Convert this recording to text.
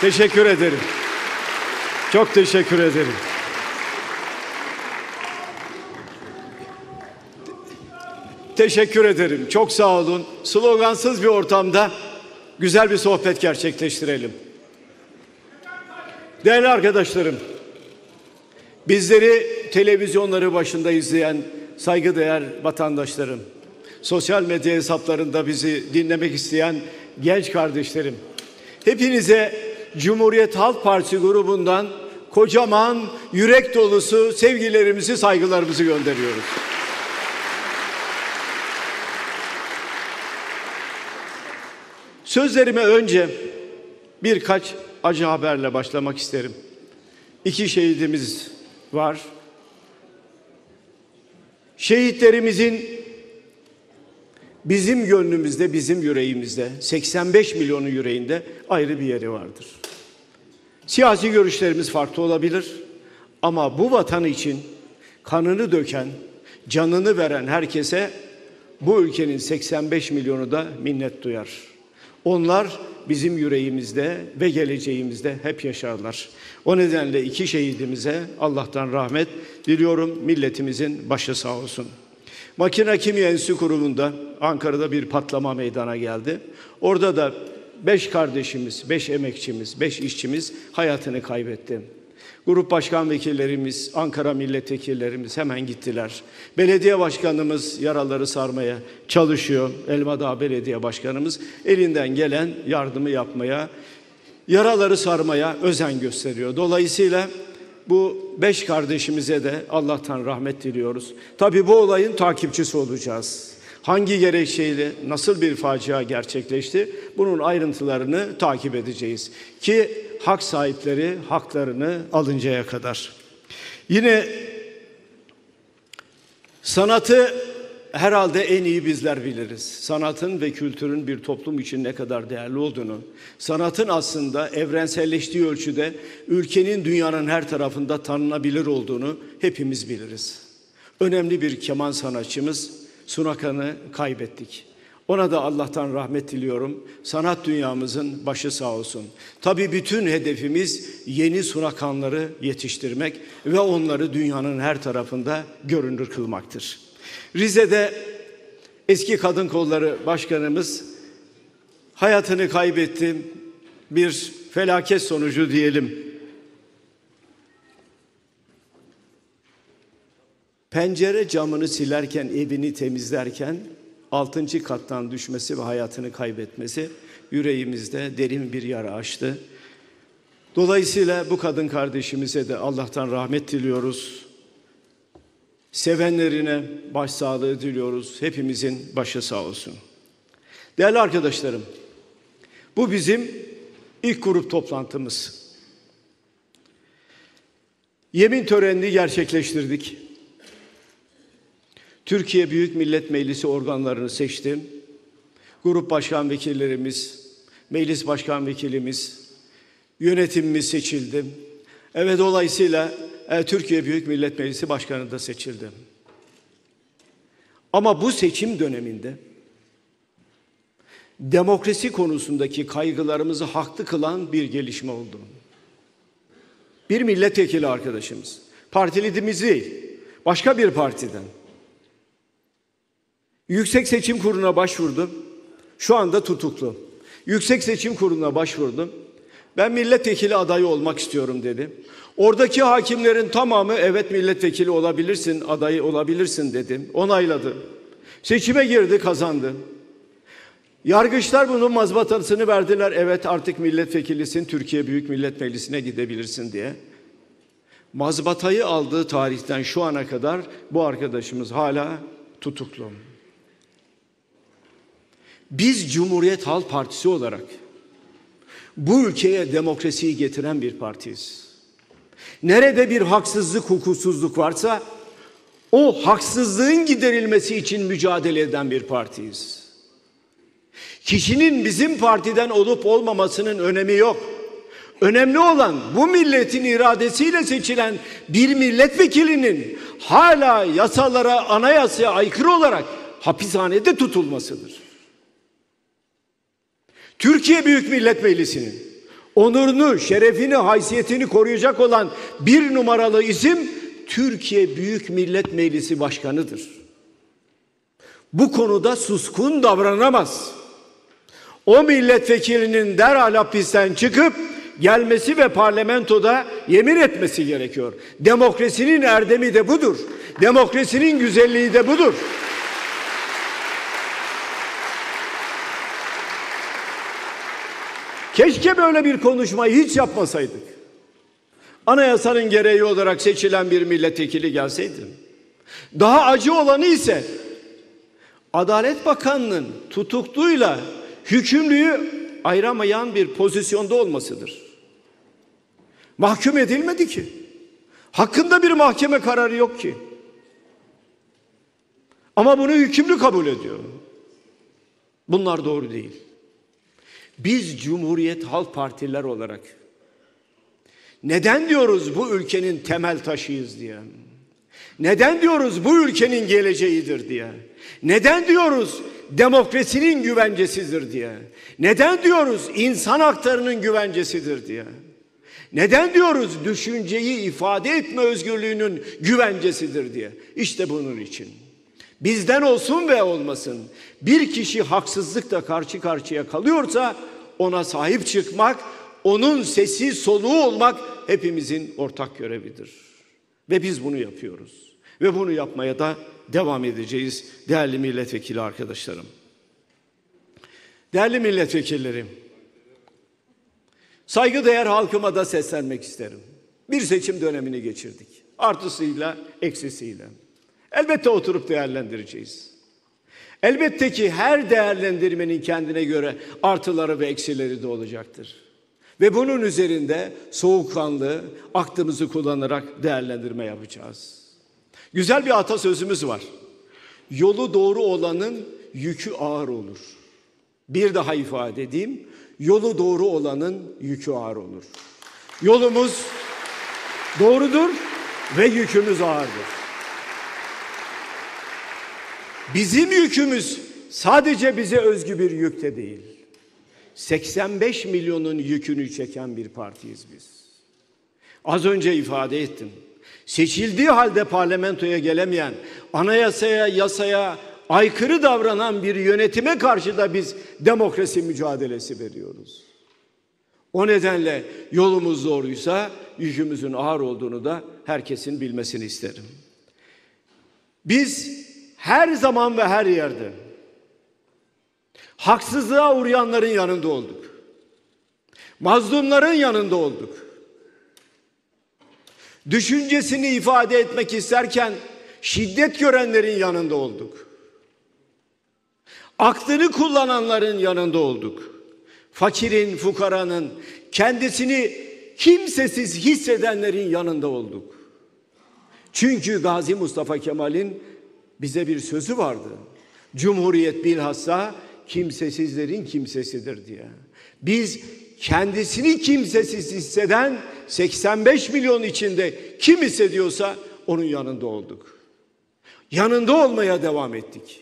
Teşekkür ederim. Çok teşekkür ederim. Teşekkür ederim. Çok sağ olun. Slogansız bir ortamda güzel bir sohbet gerçekleştirelim. Değerli arkadaşlarım, bizleri televizyonları başında izleyen saygıdeğer vatandaşlarım, sosyal medya hesaplarında bizi dinlemek isteyen genç kardeşlerim, hepinize Cumhuriyet Halk Partisi grubundan kocaman yürek dolusu sevgilerimizi, saygılarımızı gönderiyoruz. Sözlerime önce birkaç acı haberle başlamak isterim. İki şehidimiz var. Şehitlerimizin bizim gönlümüzde, bizim yüreğimizde, 85 milyonun yüreğinde ayrı bir yeri vardır. Siyasi görüşlerimiz farklı olabilir ama bu vatan için kanını döken, canını veren herkese bu ülkenin 85 milyonu da minnet duyar. Onlar bizim yüreğimizde ve geleceğimizde hep yaşarlar. O nedenle iki şehidimize Allah'tan rahmet diliyorum. Milletimizin başı sağ olsun. Makine Kimya Enstitü Kurumu'nda Ankara'da bir patlama meydana geldi. Orada da beş kardeşimiz, beş emekçimiz, beş işçimiz hayatını kaybetti. Grup başkan vekillerimiz, Ankara milletvekillerimiz hemen gittiler. Belediye başkanımız yaraları sarmaya çalışıyor. Elmadağ Belediye Başkanımız elinden gelen yardımı yapmaya, yaraları sarmaya özen gösteriyor. Dolayısıyla bu beş kardeşimize de Allah'tan rahmet diliyoruz. Tabii bu olayın takipçisi olacağız. Hangi gerekçeyle nasıl bir facia gerçekleşti? Bunun ayrıntılarını takip edeceğiz. Ki hak sahipleri haklarını alıncaya kadar. Yine sanatı herhalde en iyi bizler biliriz. Sanatın ve kültürün bir toplum için ne kadar değerli olduğunu, sanatın aslında evrenselleştiği ölçüde ülkenin dünyanın her tarafında tanınabilir olduğunu hepimiz biliriz. Önemli bir keman sanatçımız Sunakan'ı kaybettik. Ona da Allah'tan rahmet diliyorum. Sanat dünyamızın başı sağ olsun. Tabii bütün hedefimiz yeni sunakanları yetiştirmek ve onları dünyanın her tarafında görünür kılmaktır. Rize'de eski kadın kolları başkanımız hayatını kaybetti. Bir felaket sonucu diyelim. Pencere camını silerken, evini temizlerken altıncı kattan düşmesi ve hayatını kaybetmesi yüreğimizde derin bir yara açtı. Dolayısıyla bu kadın kardeşimize de Allah'tan rahmet diliyoruz. Sevenlerine başsağlığı diliyoruz. Hepimizin başı sağ olsun. Değerli arkadaşlarım, bu bizim ilk grup toplantımız. Yemin törenini gerçekleştirdik. Türkiye Büyük Millet Meclisi organlarını seçtim. Grup başkan vekillerimiz, meclis başkan vekilimiz, yönetimimiz seçildi. Evet dolayısıyla e, Türkiye Büyük Millet Meclisi başkanı da seçildi. Ama bu seçim döneminde demokrasi konusundaki kaygılarımızı haklı kılan bir gelişme oldu. Bir milletvekili arkadaşımız, partilidimiz değil, başka bir partiden Yüksek Seçim Kurulu'na başvurdum. Şu anda tutuklu. Yüksek Seçim Kurulu'na başvurdum. Ben milletvekili adayı olmak istiyorum dedi. Oradaki hakimlerin tamamı evet milletvekili olabilirsin, adayı olabilirsin dedim. Onayladı. Seçime girdi, kazandı. Yargıçlar bunun mazbatasını verdiler. Evet artık milletvekilisin, Türkiye Büyük Millet Meclisi'ne gidebilirsin diye. Mazbatayı aldığı tarihten şu ana kadar bu arkadaşımız hala tutuklu. Biz Cumhuriyet Halk Partisi olarak bu ülkeye demokrasiyi getiren bir partiyiz. Nerede bir haksızlık, hukuksuzluk varsa o haksızlığın giderilmesi için mücadele eden bir partiyiz. Kişinin bizim partiden olup olmamasının önemi yok. Önemli olan bu milletin iradesiyle seçilen bir milletvekilinin hala yasalara, anayasaya aykırı olarak hapishanede tutulmasıdır. Türkiye Büyük Millet Meclisi'nin onurunu, şerefini, haysiyetini koruyacak olan bir numaralı isim Türkiye Büyük Millet Meclisi Başkanı'dır. Bu konuda suskun davranamaz. O milletvekilinin derhal hapisten çıkıp gelmesi ve parlamentoda yemin etmesi gerekiyor. Demokrasinin erdemi de budur. Demokrasinin güzelliği de budur. Keşke böyle bir konuşmayı hiç yapmasaydık. Anayasanın gereği olarak seçilen bir milletvekili gelseydi. Daha acı olanı ise Adalet Bakanı'nın tutukluyla hükümlüyü ayıramayan bir pozisyonda olmasıdır. Mahkum edilmedi ki. Hakkında bir mahkeme kararı yok ki. Ama bunu hükümlü kabul ediyor. Bunlar doğru değil. Biz Cumhuriyet Halk Partiler olarak neden diyoruz bu ülkenin temel taşıyız diye? Neden diyoruz bu ülkenin geleceğidir diye? Neden diyoruz demokrasinin güvencesidir diye? Neden diyoruz insan haklarının güvencesidir diye? Neden diyoruz düşünceyi ifade etme özgürlüğünün güvencesidir diye? İşte bunun için. Bizden olsun ve olmasın. Bir kişi haksızlıkla karşı karşıya kalıyorsa ona sahip çıkmak, onun sesi soluğu olmak hepimizin ortak görevidir. Ve biz bunu yapıyoruz. Ve bunu yapmaya da devam edeceğiz değerli milletvekili arkadaşlarım. Değerli milletvekillerim, saygıdeğer halkıma da seslenmek isterim. Bir seçim dönemini geçirdik. Artısıyla, eksisiyle. Elbette oturup değerlendireceğiz. Elbette ki her değerlendirmenin kendine göre artıları ve eksileri de olacaktır. Ve bunun üzerinde soğukkanlı aklımızı kullanarak değerlendirme yapacağız. Güzel bir atasözümüz var. Yolu doğru olanın yükü ağır olur. Bir daha ifade edeyim. Yolu doğru olanın yükü ağır olur. Yolumuz doğrudur ve yükümüz ağırdır. Bizim yükümüz sadece bize özgü bir yük de değil. 85 milyonun yükünü çeken bir partiyiz biz. Az önce ifade ettim. Seçildiği halde parlamentoya gelemeyen, anayasaya, yasaya aykırı davranan bir yönetime karşı da biz demokrasi mücadelesi veriyoruz. O nedenle yolumuz doğruysa yükümüzün ağır olduğunu da herkesin bilmesini isterim. Biz her zaman ve her yerde haksızlığa uğrayanların yanında olduk. Mazlumların yanında olduk. Düşüncesini ifade etmek isterken şiddet görenlerin yanında olduk. Aklını kullananların yanında olduk. Fakirin, fukaranın, kendisini kimsesiz hissedenlerin yanında olduk. Çünkü Gazi Mustafa Kemal'in bize bir sözü vardı. Cumhuriyet bilhassa kimsesizlerin kimsesidir diye. Biz kendisini kimsesiz hisseden 85 milyon içinde kim hissediyorsa onun yanında olduk. Yanında olmaya devam ettik.